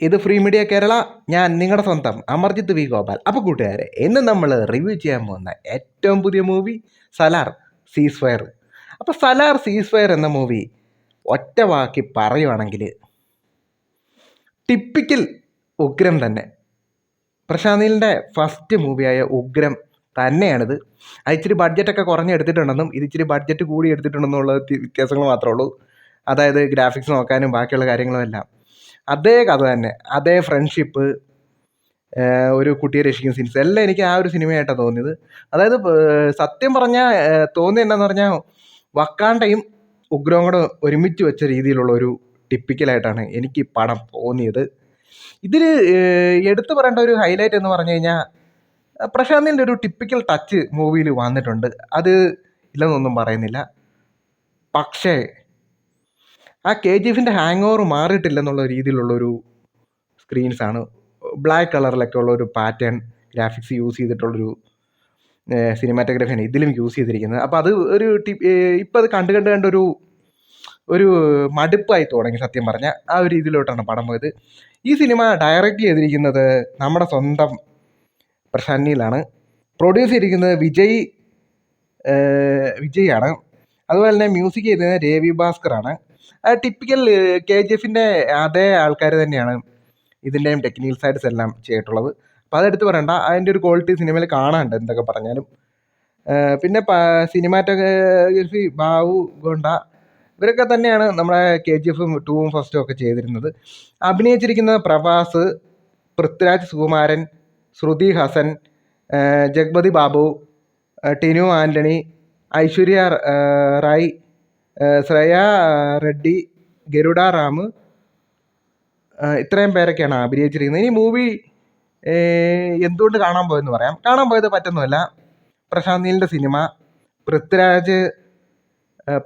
ഇത് free media Kerala ഞാൻ നിങ്ങളുടെ സ്വന്തം അമർജിത്ത് വി ഗോപാൽ. അപ്പോൾ കൂട്ടുകാരെ ഇന്ന് നമ്മൾ റിവ്യൂ ചെയ്യാൻ പോകുന്ന ഏറ്റവും പുതിയ മൂവി സലാർ സീസ് ഫയർ അപ്പോൾ സലാർ സീസ് ഫയർ എന്ന മൂവി ഒറ്റ വാക്കി പറയുവാണെങ്കിൽ ടിപ്പിക്കൽ ഉഗ്രം തന്നെ. പ്രശാന്തിലിന്റെ ഫസ്റ്റ് മൂവിയായ ഉഗ്രം തന്നെയാണിത്. അത് ഇച്ചിരി ബഡ്ജറ്റൊക്കെ കുറഞ്ഞെടുത്തിട്ടുണ്ടെന്നും ഇത് ഇച്ചിരി ബഡ്ജറ്റ് കൂടി എടുത്തിട്ടുണ്ടെന്നുള്ള വ്യത്യാസങ്ങൾ മാത്രമേ ഉള്ളൂ. അതായത് ഗ്രാഫിക്സ് നോക്കാനും ബാക്കിയുള്ള കാര്യങ്ങളും എല്ലാം. അതേ കഥ തന്നെ അതേ ഫ്രണ്ട്ഷിപ്പ് ഒരു കുട്ടിയെ രക്ഷിക്കുന്ന സീൻസ് എല്ലാം എനിക്ക് ആ ഒരു സിനിമയായിട്ടാണ് തോന്നിയത്. അതായത് സത്യം പറഞ്ഞാൽ തോന്നിയ എന്താണെന്ന് പറഞ്ഞാൽ വക്കാണ്ടയും ഉഗ്രവും കൂടെ ഒരുമിച്ച് വെച്ച രീതിയിലുള്ള ഒരു ടിപ്പിക്കലായിട്ടാണ് എനിക്ക് പടം തോന്നിയത്. ഇതിൽ എടുത്തു പറയേണ്ട ഒരു ഹൈലൈറ്റ് എന്ന് പറഞ്ഞു കഴിഞ്ഞാൽ പ്രശാന്തിന്റെ ഒരു ടിപ്പിക്കൽ ടച്ച് മൂവിയിൽ വന്നിട്ടുണ്ട്. അത് ഇല്ലെന്നൊന്നും പറയുന്നില്ല. പക്ഷേ ആ കെ ജി എഫിന്റെ ഹാങ് ഓവർ മാറിയിട്ടില്ലെന്നുള്ള രീതിയിലുള്ളൊരു സ്ക്രീൻസാണ് ബ്ലാക്ക് കളറിലൊക്കെ ഉള്ളൊരു പാറ്റേൺ ഗ്രാഫിക്സ് യൂസ് ചെയ്തിട്ടുള്ളൊരു സിനിമാറ്റോഗ്രാഫിയാണ് ഇതിലും യൂസ് ചെയ്തിരിക്കുന്നത്. അപ്പോൾ അത് ഒരു ടി ഇപ്പം അത് കണ്ട് കണ്ട് കണ്ടൊരു ഒരു മടുപ്പായി തുടങ്ങി സത്യം പറഞ്ഞാൽ ആ ഒരു രീതിയിലോട്ടാണ് പടം പോയത്. ഈ സിനിമ ഡയറക്റ്റ് ചെയ്തിരിക്കുന്നത് നമ്മുടെ സ്വന്തം പ്രസന്നിയിലാണ് പ്രൊഡ്യൂസ് ചെയ്തിരിക്കുന്നത് വിജയ് വിജയാണ് അതുപോലെ തന്നെ മ്യൂസിക് ചെയ്തത് രവി ഭാസ്കറാണ് ടിപ്പിക്കൽ കെ ജി എഫിന്റെ അതേ ആൾക്കാർ തന്നെയാണ് ഇതിന്റെയും ടെക്നിക്കൽ സൈഡ്സ് എല്ലാം ചെയ്തിട്ടുള്ളത്. അപ്പോൾ അതെടുത്ത് പറയണ്ട. അതിന്റെ ഒരു ക്വാളിറ്റി സിനിമയിൽ കാണാനുണ്ട് എന്തൊക്കെ പറഞ്ഞാലും. പിന്നെ സിനിമാറ്റോഗ്രഫി ബാബു ഗോണ്ട ഇവരൊക്കെ തന്നെയാണ് നമ്മുടെ കെ ജി എഫും ടൂവും ഫസ്റ്റും ഒക്കെ ചെയ്തിരുന്നത്. അഭിനയിച്ചിരിക്കുന്ന പ്രഭാസ് പൃഥ്വിരാജ് സുകുമാരൻ ശ്രുതി ഹസൻ ജഗ്പതി ബാബു ടിനു ആന്റണി ഐശ്വര്യ റായ് ശ്രേയ റെഡ്ഡി ഗരുഡ റാം ഇത്രയും പേരൊക്കെയാണ് അഭിനയിച്ചിരിക്കുന്നത്. ഇനി മൂവി എന്തുകൊണ്ട് കാണാൻ പോയെന്ന് പറയാം. കാണാൻ പോയത് പറ്റുന്നതല്ല പ്രശാന്ത് നീലിന്റെ സിനിമ പൃഥ്വിരാജ്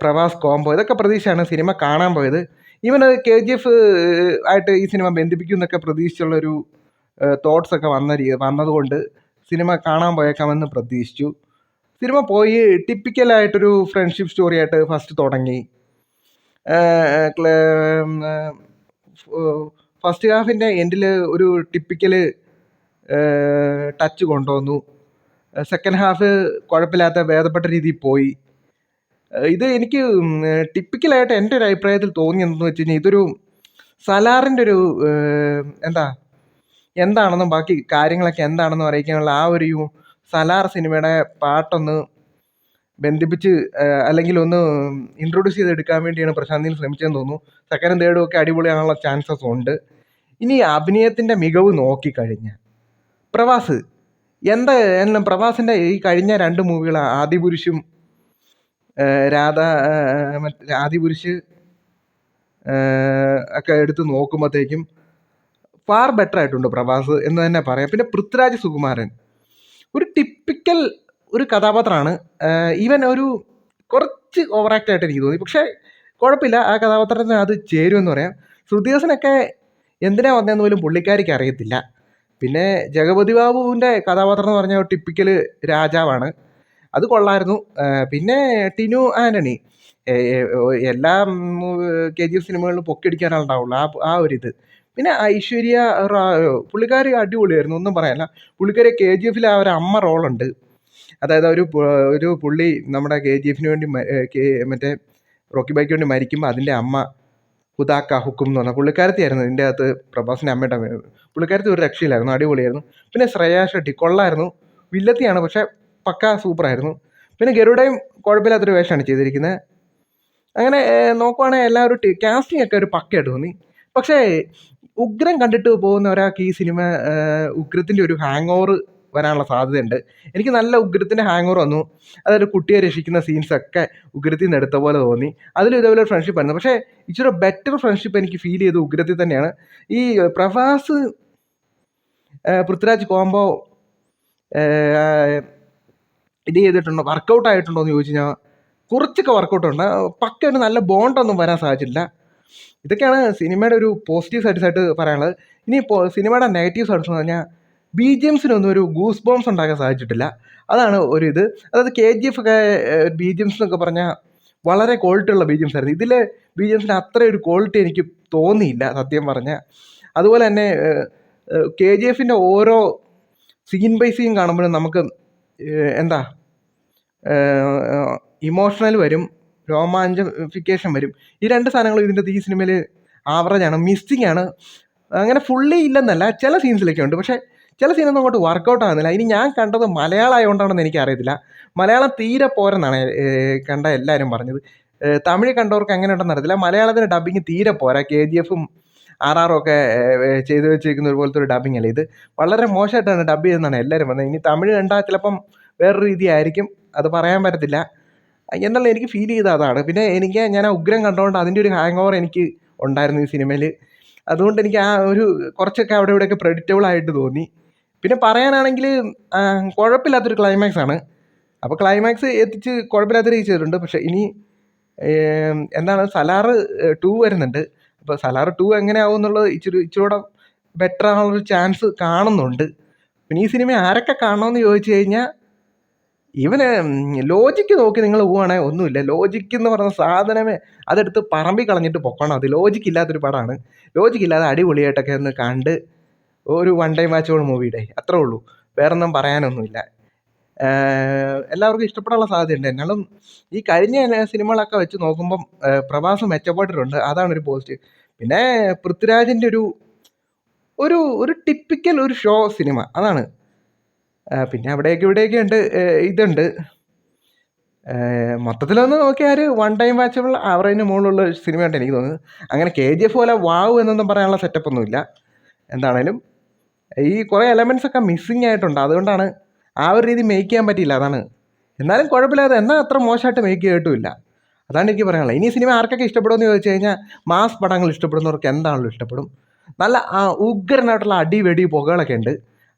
പ്രവാസ് കോംബോ ഇതൊക്കെ പ്രതീക്ഷയാണ് സിനിമ കാണാൻ പോയത്. ഈവൻ കെ ജി എഫ് ആയിട്ട് ഈ സിനിമ ബന്ധിപ്പിക്കും എന്നൊക്കെ പ്രതീക്ഷിച്ചുള്ളൊരു തോട്ട്സ് ഒക്കെ വന്ന വന്നതുകൊണ്ട് സിനിമ കാണാൻ പോയേക്കാമെന്ന് പ്രതീക്ഷിച്ചു. സിനിമ പോയി ടിപ്പിക്കലായിട്ടൊരു ഫ്രണ്ട്ഷിപ്പ് സ്റ്റോറി ആയിട്ട് ഫസ്റ്റ് തുടങ്ങി. ഫസ്റ്റ് ഹാഫിന്റെ എൻഡിൽ ഒരു ടിപ്പിക്കൽ ടച്ച് കൊണ്ടുവന്നു. സെക്കൻഡ് ഹാഫ് കുഴപ്പമില്ലാത്ത ഭേദപ്പെട്ട രീതിയിൽ പോയി. ഇത് എനിക്ക് ടിപ്പിക്കലായിട്ട് എന്റെ ഒരു അഭിപ്രായത്തിൽ തോന്നിയെന്ന് വെച്ച് കഴിഞ്ഞാൽ ഇതൊരു സലാറിന്റെ ഒരു എന്താ എന്താണെന്നും ബാക്കി കാര്യങ്ങളൊക്കെ എന്താണെന്നും അറിയിക്കാനുള്ള ആ ഒരു സലാർ സിനിമയുടെ പാട്ടൊന്ന് ബന്ധിപ്പിച്ച് അല്ലെങ്കിൽ ഒന്ന് ഇൻട്രൊഡ്യൂസ് ചെയ്തെടുക്കാൻ വേണ്ടിയാണ് പ്രശാന്ത് നീൽ ശ്രമിച്ചതെന്ന് തോന്നുന്നു. സെക്കൻഡും തേർഡും ഒക്കെ അടിപൊളിയാകാനുള്ള ചാൻസസ് ഉണ്ട്. ഇനി അഭിനയത്തിന്റെ മികവ് നോക്കിക്കഴിഞ്ഞാൽ പ്രവാസ് എന്താ എല്ലാം പ്രവാസിന്റെ ഈ കഴിഞ്ഞ രണ്ട് മൂവികൾ ആദിപുരുഷും രാധ മറ്റേ ആദിപുരുഷ് ഒക്കെ എടുത്ത് നോക്കുമ്പോഴത്തേക്കും ഫാർ ബെറ്റർ ആയിട്ടുണ്ട് പ്രവാസ് എന്ന് തന്നെ പറയാം. പിന്നെ പൃഥ്വിരാജ് സുകുമാരൻ ഒരു ടിപ്പിക്കൽ ഒരു കഥാപാത്രമാണ്. ഈവൻ ഒരു കുറച്ച് ഓവർ ആക്ട് ആയിട്ട് എനിക്ക് തോന്നി. പക്ഷേ കുഴപ്പമില്ല. ആ കഥാപാത്രത്തിന് അത് ചേരുമെന്ന് പറയാം. ശ്രുതിഹാസനൊക്കെ എന്തിനാ വന്നതെന്ന് പോലും പുള്ളിക്കാരിക്ക് അറിയത്തില്ല. പിന്നെ ജഗപതി ബാബുവിന്റെ കഥാപാത്രം എന്ന് പറഞ്ഞാൽ ടിപ്പിക്കൽ രാജാവാണ്. അത് കൊള്ളായിരുന്നു. പിന്നെ ടിനു ആന്റണി എല്ലാ കെ ജി എഫ് സിനിമകളിലും പൊക്കിയടിക്കാനുണ്ടാവുള്ളൂ ആ ആ ഒരിത്. പിന്നെ ഐശ്വര്യ റായോ പുള്ളിക്കാരി അടിപൊളിയായിരുന്നു ഒന്നും പറയാനില്ല. പുള്ളിക്കാരി കെ ജി എഫിൽ ആ ഒരു അമ്മ റോളുണ്ട്. അതായത് ഒരു ഒരു പുള്ളി നമ്മുടെ കെ ജി എഫിന് വേണ്ടി മറ്റേ റോക്കി ബൈക്ക് വേണ്ടി മരിക്കുമ്പോൾ അതിന്റെ അമ്മ ഹുദാക്ക ഹുക്കും എന്ന് പറഞ്ഞ പുള്ളിക്കാരത്തിയായിരുന്നു. ഇതിന്റെ അകത്ത് പ്രഭാസിന്റെ അമ്മയുടെ പുള്ളിക്കാരത്തി ഒരു രക്ഷയില്ലായിരുന്നു അടിപൊളിയായിരുന്നു. പിന്നെ ശ്രേയ ഷെട്ടി കൊള്ളായിരുന്നു. വില്ലത്തിയാണ് പക്ഷേ പക്ക സൂപ്പറായിരുന്നു. പിന്നെ ഗരുഡയും കുഴപ്പമില്ലാത്തൊരു വേഷമാണ് ചെയ്തിരിക്കുന്നത് അങ്ങനെ നോക്കുവാണെങ്കിൽ എല്ലാവരും കാസ്റ്റിംഗ് ഒക്കെ ഒരു പക്കയായിട്ട് തോന്നി. പക്ഷേ ഉഗ്രം കണ്ടിട്ട് പോകുന്ന ഒരാൾക്ക് ഈ സിനിമ ഉഗ്രത്തിന്റെ ഒരു ഹാങ് ഓവർ വരാനുള്ള സാധ്യതയുണ്ട്. എനിക്ക് നല്ല ഉഗ്രത്തിന്റെ ഹാങ് ഓവർ വന്നു. അതായത് കുട്ടിയെ രക്ഷിക്കുന്ന സീൻസൊക്കെ ഉഗ്രത്തിൽ നിന്ന് എടുത്ത പോലെ തോന്നി. അതിലും ഇതേപോലെ ഫ്രണ്ട്ഷിപ്പ് ആയിരുന്നു. പക്ഷേ ഇച്ചിരി ബെറ്റർ ഫ്രണ്ട്ഷിപ്പ് എനിക്ക് ഫീൽ ചെയ്ത് ഉഗ്രത്തിൽ തന്നെയാണ്. ഈ പ്രഭാസ് പൃഥ്വിരാജ് കോംബോ ഇത് ചെയ്തിട്ടുണ്ടോ? വർക്കൗട്ട് ആയിട്ടുണ്ടോ എന്ന് ചോദിച്ചു കഴിഞ്ഞാൽ കുറച്ചൊക്കെ വർക്കൗട്ടുണ്ട് പക്ക ഒരു നല്ല ബോണ്ടൊന്നും വരാൻ സാധിച്ചില്ല ഇതൊക്കെയാണ് സിനിമയുടെ ഒരു പോസിറ്റീവ് സൈഡ്സ് ആയിട്ട് പറയാനുള്ളത്. ഇനി സിനിമയുടെ നെഗറ്റീവ് സൈഡ്സ് എന്ന് പറഞ്ഞാൽ ബി ജി എംസിനൊന്നും ഒരു ഗൂസ് ബോംസ് ഉണ്ടാക്കാൻ സാധിച്ചിട്ടില്ല. അതാണ് ഒരു ഇത്. അതായത് കെ ജി എഫ് ഒക്കെ ബി ജി എംസ് എന്നൊക്കെ പറഞ്ഞാൽ വളരെ ക്വാളിറ്റി ഉള്ള ബി ജി എംസ് ആയിരുന്നു ഇതിലെ ബി ജി എംസിന് അത്ര ഒരു ക്വാളിറ്റി എനിക്ക് തോന്നിയില്ല സത്യം പറഞ്ഞാൽ അതുപോലെ തന്നെ കെ ജി എഫിന്റെ ഓരോ സീൻ ബൈ സീൻ കാണുമ്പോഴും നമുക്ക് എന്താ ഇമോഷണൽ വരും. രോമാഞ്ചിഫിക്കേഷൻ വരും. ഈ രണ്ട് സാധനങ്ങളും ഇതിന്റെ ഈ സിനിമയിൽ ആവറേജ് ആണ് മിസ്സിങ് ആണ് അങ്ങനെ ഫുള്ളി ഇല്ലെന്നല്ല ചില സീൻസിലൊക്കെ ഉണ്ട്. പക്ഷേ ചില സീനൊന്നും അങ്ങോട്ട് വർക്കൗട്ട് ആകുന്നില്ല. ഇനി ഞാൻ കണ്ടത് മലയാളം ആയതുകൊണ്ടാണെന്ന് എനിക്കറിയത്തില്ല മലയാളം തീരെ പോരെന്നാണ് കണ്ട എല്ലാവരും പറഞ്ഞത്. തമിഴ് കണ്ടവർക്ക് അങ്ങനെ ഉണ്ടെന്ന് അറിയത്തില്ല. മലയാളത്തിന് ഡബിങ് തീരെ പോരാ. കെ ജി എഫും ആർ ആറും ഒക്കെ ചെയ്ത് വെച്ചിരിക്കുന്ന ഒരു പോലത്തെ ഒരു ഡബിങ് അല്ലേ ഇത്. വളരെ മോശമായിട്ടാണ് ഡബ് ചെയ്തെന്നാണ് എല്ലാവരും പറഞ്ഞത്. ഇനി തമിഴ് കണ്ടാൽ ചിലപ്പം വേറൊരു രീതിയായിരിക്കും. അത് പറയാൻ പറ്റത്തില്ല. എന്നുള്ള എനിക്ക് ഫീൽ ചെയ്ത അതാണ്. പിന്നെ എനിക്ക് ഞാൻ ആ ഉഗ്രം കണ്ടുകൊണ്ട് അതിന്റെ ഒരു ഹാങ് ഓവർ എനിക്ക് ഉണ്ടായിരുന്നു ഈ സിനിമയിൽ അതുകൊണ്ട് എനിക്ക് ആ ഒരു കുറച്ചൊക്കെ അവിടെ ഇവിടെയൊക്കെ പ്രെഡിക്റ്റബിൾ ആയിട്ട് തോന്നി. പിന്നെ പറയാനാണെങ്കിൽ കുഴപ്പമില്ലാത്തൊരു ക്ലൈമാക്സ് ആണ്. അപ്പോൾ ക്ലൈമാക്സ് എത്തിച്ച് കുഴപ്പമില്ലാത്ത രീതി ചെയ്തിട്ടുണ്ട്. പക്ഷേ ഇനി എന്താണ് സലാറ് ടു വരുന്നുണ്ട്. അപ്പോൾ സലാറ് ടു എങ്ങനെ ആവും എന്നുള്ളത് ഇച്ചിരി ഇച്ചിരൂടെ ബെറ്റർ ആവാനുള്ളൊരു ചാൻസ് കാണുന്നുണ്ട്. പിന്നെ ഈ സിനിമ ആരൊക്കെ കാണണമെന്ന് ചോദിച്ചു കഴിഞ്ഞാൽ ഇവന് ലോജിക്ക് നോക്കി നിങ്ങൾ പോവുകയാണെങ്കിൽ ഒന്നുമില്ല. ലോജിക്ക് എന്ന് പറഞ്ഞ സാധനമേ അതെടുത്ത് പറമ്പി കളഞ്ഞിട്ട് പൊക്കണം. അത് ലോജിക്ക് ഇല്ലാത്തൊരു പടമാണ്. ലോജിക്ക് ഇല്ലാതെ അടിപൊളിയായിട്ടൊക്കെ ഒന്ന് കണ്ട് ഒരു വൺ ടൈം വാച്ചോൾ മൂവിയുടെ അത്രേ ഉള്ളൂ. വേറൊന്നും പറയാനൊന്നുമില്ല. എല്ലാവർക്കും ഇഷ്ടപ്പെടാനുള്ള സാധ്യതയുണ്ട്. എന്നാലും ഈ കഴിഞ്ഞ സിനിമകളൊക്കെ വെച്ച് നോക്കുമ്പം പ്രവാസം മെച്ചപ്പെട്ടിട്ടുണ്ട്. അതാണ് ഒരു പോസിറ്റീവ് പിന്നെ പൃഥ്വിരാജിന്റെ ഒരു ഒരു ഒരു ടിപ്പിക്കൽ ഒരു ഷോ സിനിമ അതാണ്. പിന്നെ അവിടെയൊക്കെ ഇവിടെയൊക്കെ ഉണ്ട് ഇതുണ്ട്. മൊത്തത്തിലൊന്ന് നോക്കിയാൽ വൺ ടൈം വാച്ചബിൾ ആവറേജിന് മുകളിലുള്ള ഒരു സിനിമയായിട്ട് എനിക്ക് തോന്നുന്നത്. അങ്ങനെ കെ ജി എഫ് പോലെ വാവ് എന്നൊന്നും പറയാനുള്ള സെറ്റപ്പ് ഒന്നുമില്ല എന്താണേലും ഈ കുറേ എലമെൻസ് ഒക്കെ മിസ്സിങ് ആയിട്ടുണ്ട്. അതുകൊണ്ടാണ് ആ ഒരു രീതി മേക്ക് ചെയ്യാൻ പറ്റിയില്ല. അതാണ്. എന്നാലും കുഴപ്പമില്ലാതെ എന്നാൽ അത്ര മോശമായിട്ട് മേക്ക് ചെയ്തിട്ടുമില്ല. അതാണ് എനിക്ക് പറയാനുള്ളത്. ഇനി സിനിമ ആർക്കൊക്കെ ഇഷ്ടപ്പെടുമെന്ന് ചോദിച്ചു കഴിഞ്ഞാൽ മാസ് പടങ്ങൾ ഇഷ്ടപ്പെടുന്നവർക്ക് എന്താണല്ലോ ഇഷ്ടപ്പെടും? നല്ല ഉഗ്രനായിട്ടുള്ള അടി വെടി പുകകളൊക്കെ ഉണ്ട്.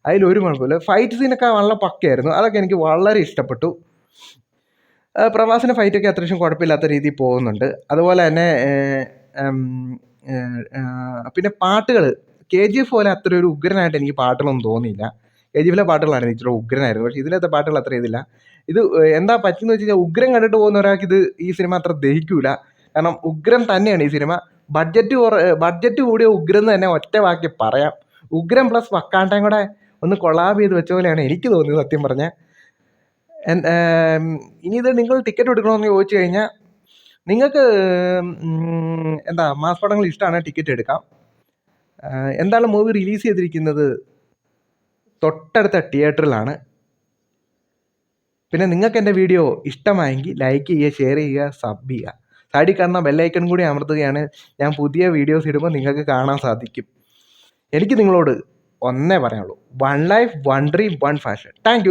അതിലൊരു കുഴപ്പമില്ല. ഫൈറ്റ് സീനൊക്കെ വളരെ പക്കയായിരുന്നു. അതൊക്കെ എനിക്ക് വളരെ ഇഷ്ടപ്പെട്ടു. പ്രവാസിന്റെ ഫൈറ്റൊക്കെ അത്യാവശ്യം കുഴപ്പമില്ലാത്ത രീതിയിൽ പോകുന്നുണ്ട്. അതുപോലെ തന്നെ പിന്നെ പാട്ടുകൾ കെ ജി എഫ് പോലെ അത്ര ഒരു ഉഗ്രനായിട്ട് എനിക്ക് പാട്ടുകളൊന്നും തോന്നിയില്ല. കെ ജി എഫിലെ പാട്ടുകളാണ് ഇച്ചിരി ഉഗ്രനായിരുന്നു. പക്ഷേ ഇതിലത്തെ പാട്ടുകൾ അത്ര ഇതില്ല. ഇത് എന്താ പറ്റുന്നത് വെച്ച് കഴിഞ്ഞാൽ ഉഗ്രം കണ്ടിട്ട് പോകുന്ന ഒരാൾക്ക് ഇത് ഈ സിനിമ അത്ര ദഹിക്കൂല. കാരണം ഉഗ്രം തന്നെയാണ് ഈ സിനിമ. ബഡ്ജറ്റ് ബഡ്ജറ്റ് കൂടിയ ഉഗ്രം എന്ന് തന്നെ ഒറ്റ വാക്കി പറയാം. ഉഗ്രം പ്ലസ് വക്കാണ്ടയും കൂടെ ഒന്ന് കൊളാബ് ചെയ്ത് വെച്ച പോലെയാണ് എനിക്ക് തോന്നിയത് സത്യം പറഞ്ഞാൽ ഇനി ഇത് നിങ്ങൾ ടിക്കറ്റ് എടുക്കണമെന്ന് ചോദിച്ചു കഴിഞ്ഞാൽ നിങ്ങൾക്ക് എന്താ മാസ് പടങ്ങൾ ഇഷ്ടമാണ് ടിക്കറ്റ് എടുക്കാം. എന്താണ് മൂവി റിലീസ് ചെയ്തിരിക്കുന്നത്? തൊട്ടടുത്ത തിയേറ്ററിലാണ് പിന്നെ നിങ്ങൾക്ക് എന്റെ വീഡിയോ ഇഷ്ടമായെങ്കിൽ ലൈക്ക് ചെയ്യുക ഷെയർ ചെയ്യുക സബ് ചെയ്യുക. സൈഡിൽ കാണുന്ന ബെല്ലൈക്കൺ കൂടി അമർത്തുകയാണ്. ഞാൻ പുതിയ വീഡിയോസ് ഇടുമ്പോൾ നിങ്ങൾക്ക് കാണാൻ സാധിക്കും. എനിക്ക് നിങ്ങളോട് ഒന്നേ പറയാനുള്ളൂ. One life one dream one fashion thank